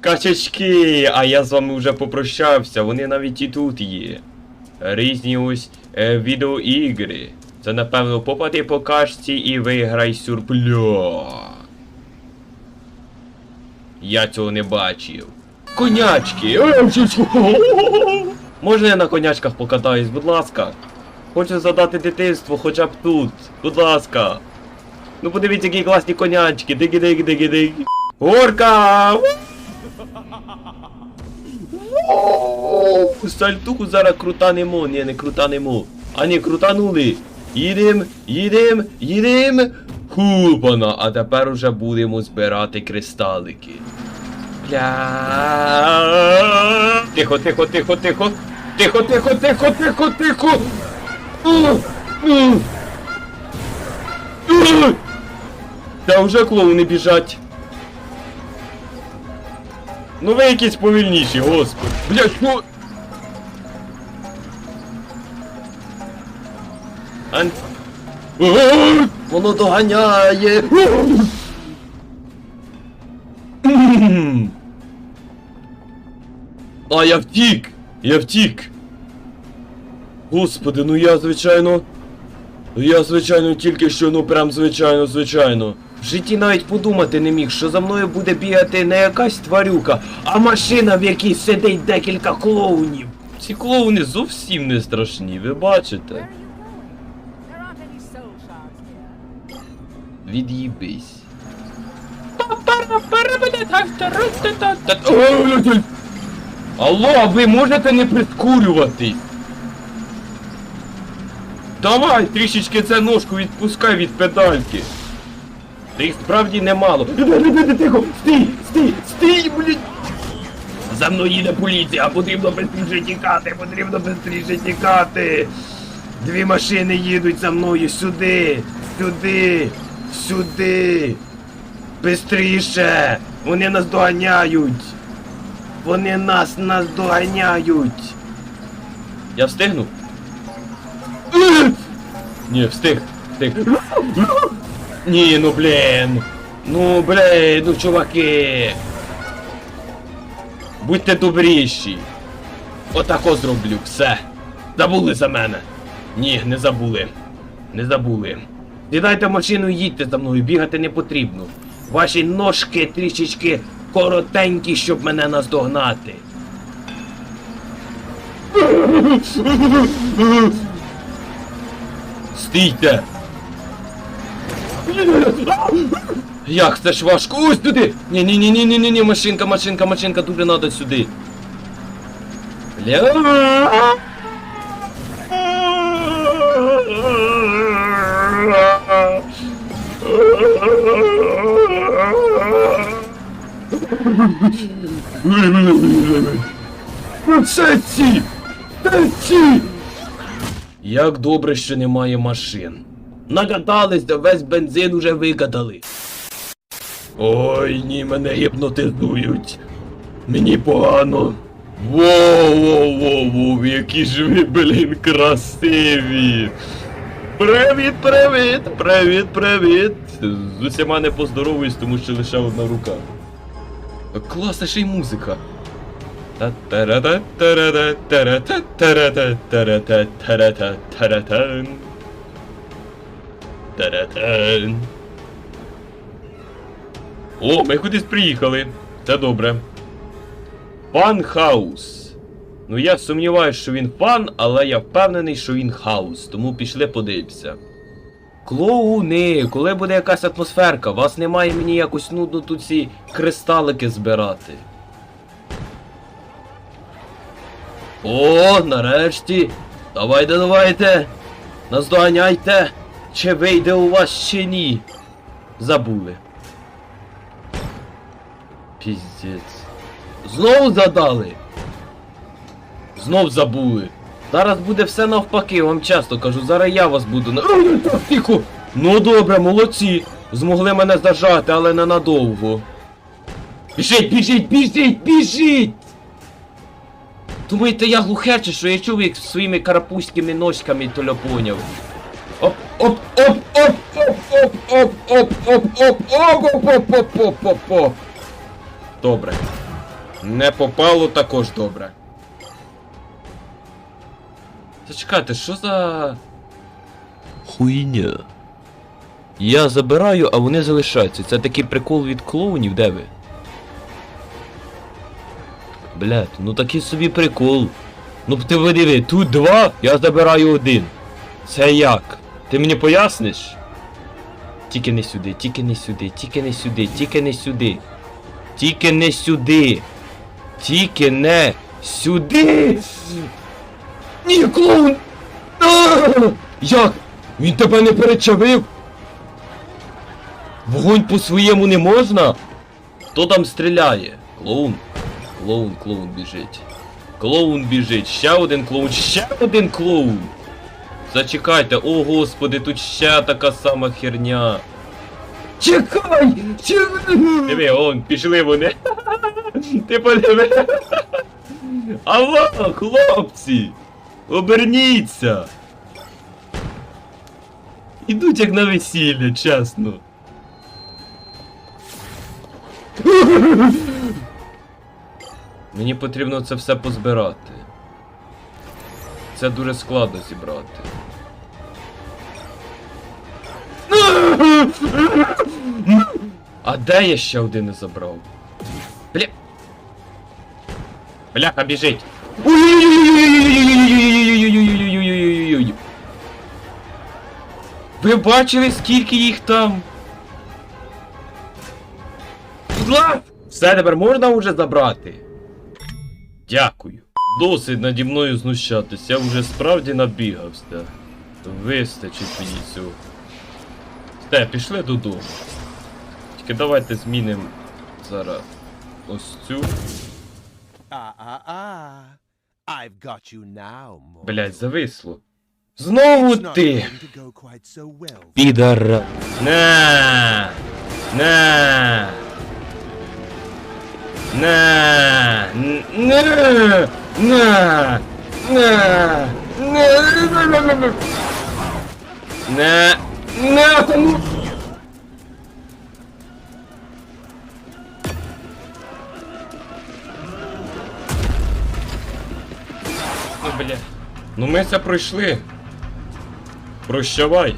Качечки, а я з вами вже попрощався, вони навіть і тут є. Різні ось е, відеоігри. Це напевно попади по кашці і виграй сюрпля. Я цього не бачив. Конячки! Можна я на конячках покатаюсь, будь ласка? Хочу задати дитинство хоча б тут. Будь ласка. Ну подивіться, які класні конячки. диги диги диги диги Горка! Воу! Сальтуху зараз крутанемо. Ні, не крутанемо. А ні, крутанули. Їдем, їдем, їдем. Хупана, а тепер уже будемо збирати кристалики. Бля. Тихо, тихо, тихо, тихо. Тихо, тихо, тихо, тихо, тихо. Та вже клоуни біжать. Ну ви якісь повільніші, господи. Бля, що? Ан... Воно доганяє. А, я втік! Я втік! Господи, ну я звичайно. Ну я звичайно тільки що, ну прям звичайно, звичайно. В житті навіть подумати не міг, що за мною буде бігати не якась тварюка, а машина, в якій сидить декілька клоунів. Ці клоуни зовсім не страшні, ви бачите? Від'їбись. Алло, а ви можете не прискурювати? Давай, трішечки це ножку відпускай від педальки. Та їх справді немало. Тихо, стій, стій, стій, блядь. За мною їде поліція, потрібно швидше тікати, потрібно швидше тікати. Дві машини їдуть за мною сюди, сюди, сюди. Бистріше! Вони нас доганяють! Вони нас наздоганяють! Я встигну? Ні, встиг, встиг. Ні, ну блін. Ну блін, ну чуваки. Будьте добріші. Отако зроблю, все. Забули за мене. Ні, не забули. Не забули. Сідайте в машину і їдьте за мною, бігати не потрібно. Ваші ножки трішечки коротенькі, щоб мене наздогнати. Стійте! Як це ж важко? Ось туди! ні ні ні ні ні ні ні машинка, машинка, машинка, дуже надо сюди. Бля. Це ці! Це ці! Як добре, що немає машин. Накатались, де весь бензин уже викатали. Ой, ні, мене гіпнотизують. Мені погано. Воу-воу-воу, які ж ви, блін, красиві. Привіт, привіт, привіт, привіт. З усіма не поздоровуюсь, тому що лише одна рука. Класна ще й музика. Та-та-ра-та-та-ра-та-та-ра-та-та-ра-та-та-ра-та-та-ра-тан. О, ми кудись приїхали. Це добре. Пан Хаус. Ну я сумніваюся, що він пан, але я впевнений, що він хаус, тому пішли подивимося. Клоуни, коли буде якась атмосферка, вас немає мені якось нудно тут ці кристалики збирати. О, нарешті. Давайте, давайте. Наздоганяйте. Чи вийде у вас чи ні? Забули. Піздець. Знову задали. Знов забули. Зараз буде все навпаки, вам часто кажу, зараз я вас буду на. Тихо! Ну добре, молодці. Змогли мене зажати, але ненадовго. Біжіть, біжіть, біжіть, біжіть! Думаєте, я глухе що я як своїми карапузькими ножками толя поняв оп, оп, оп, оп, оп, оп, оп, оп, оп, оп, оп. Добре. Не попало також добре. Зачекайте, що за. Хуйня. Я забираю, а вони залишаються. Це такий прикол від клоунів, де ви? Блять, ну такий собі прикол. Ну ти подиви, тут два, я забираю один. Це як? Ти мені поясниш? Тільки не сюди, тільки не сюди, тільки не сюди, тільки не сюди. Тільки не сюди. Тільки не сюди. Ні, клоун! Як? Він тебе не перечавив? Вогонь по своєму не можна? Хто там стріляє? Клоун. Клоун, клоун біжить. Клоун біжить. Ще один клоун, ще один клоун. Зачекайте, о господи, тут ще така сама херня. Чекай! Чекай! Диви, он, пішли вони. Ти подиви. Алло, хлопці! Оберніться! Ідуть як на весілля, чесно. Мені потрібно це все позбирати. Це дуже складно зібрати. А де я ще один не забрав? Бля. Бляха, біжить! Ви бачили, скільки їх там? Все тепер можна уже забрати? Дякую. Досить наді мною знущатись, я вже справді набігався. Вистачить мені цього. Все, пішли додому. Тільки давайте змінимо зараз ось цю. I've got you now, Mortal. Блять, зависло. Знову ти! quite so На! На! На! На! На! На! На! На! На! Ну, бля. Ну ми це пройшли. Прощавай.